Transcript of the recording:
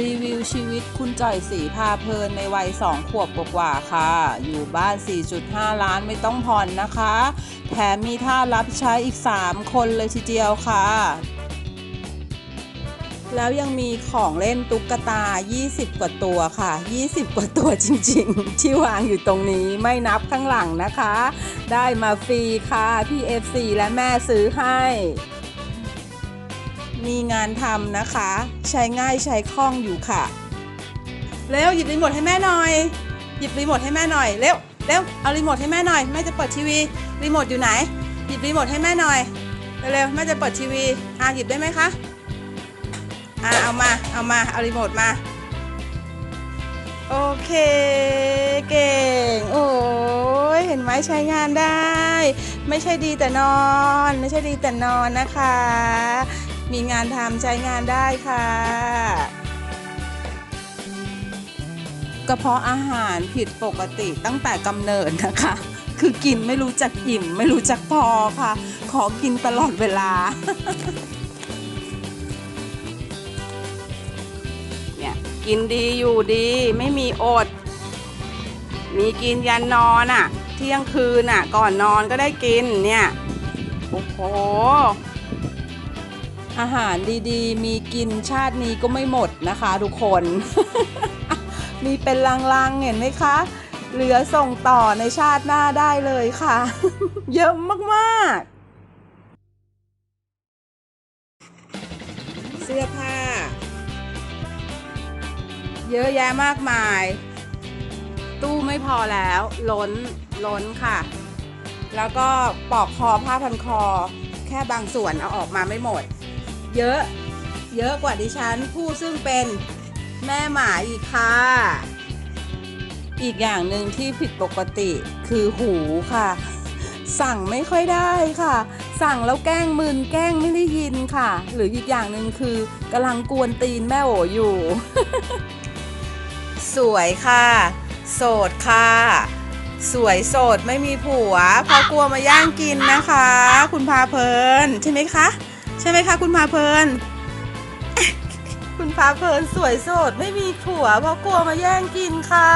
รีวิวชีวิตคุณจ่อยสีพาเพลินในวัย 2 ขวบกว่าค่ะ อยู่บ้าน 4.5 ล้านไม่ต้องผ่อนนะคะ แถมมีท่ารับใช้อีก 3 คนเลยทีเดียวค่ะ แล้วยังมีของเล่นตุ๊กตา 20 กว่าตัวค่ะ 20 กว่าตัวจริงๆ ที่วางอยู่ตรงนี้ไม่นับข้างหลังนะคะ ได้มาฟรีค่ะพี่ FC และแม่ซื้อให้ มีงานทำนะคะ ใช้ง่ายใช้คล่องอยู่ค่ะ เร็วหยิบรีโมทให้แม่หน่อย หยิบรีโมทให้แม่หน่อยเร็วเร็วเอารีโมทให้แม่หน่อยแม่จะเปิดทีวีรีโมทอยู่ไหน หยิบรีโมทให้แม่หน่อยเร็วๆแม่จะเปิดทีวีอะหยิบได้ไหมคะอะเอามาเอามาเอารีโมทมาโอเคเก่งโอ้ยเห็นไหมใช้งานได้ ไม่ใช่ดีแต่นอน ไม่ใช่ดีแต่นอนนะคะ มีงานทำใช้งานได้ค่ะ กระเพาะอาหารผิดปกติตั้งแต่กำเนิดนะคะ คือกินไม่รู้จักอิ่ม ไม่รู้จักพอค่ะ ขอกินตลอดเวลา เนี่ยกินดีอยู่ดีไม่มีอด มีกินยันนอนอะ่ะ เที่ยงคืนอะ ก่อนนอนก็ได้กินเนี่ย โอ้โห อาหารดีๆ มีกินชาตินี้ก็ไม่หมดนะคะทุกคน มีเป็นลังๆ เห็นไหมคะ เหลือส่งต่อในชาติหน้าได้เลยค่ะ เยอะมากๆ เสื้อผ้า เยอะแยะมากมาย ตู้ไม่พอแล้วล้นล้นค่ะ แล้วก็ปอกคอผ้าพันคอแค่บางส่วนเอาออกมาไม่หมด เยอะ เยอะกว่าดิฉันผู้ซึ่งเป็นแม่หมาอีกค่ะ อีกอย่างหนึ่งที่ผิดปกติคือหูค่ะ สั่งไม่ค่อยได้ค่ะ สั่งแล้วแกล้งมึนแกล้งไม่ได้ยินค่ะ หรืออีกอย่างหนึ่งคือกำลังกวนตีนแม่โออยู่ สวยค่ะ โสดค่ะ สวยโสดไม่มีผัวเพราะกลัวมาย่างกินนะคะ คุณพาเพลินใช่ไหมคะ ใช่ไหมคะ คุณพาเพลิน คุณพาเพลินสวยสดไม่มีผัวเพราะกลัวมาแย่งกินค่ะ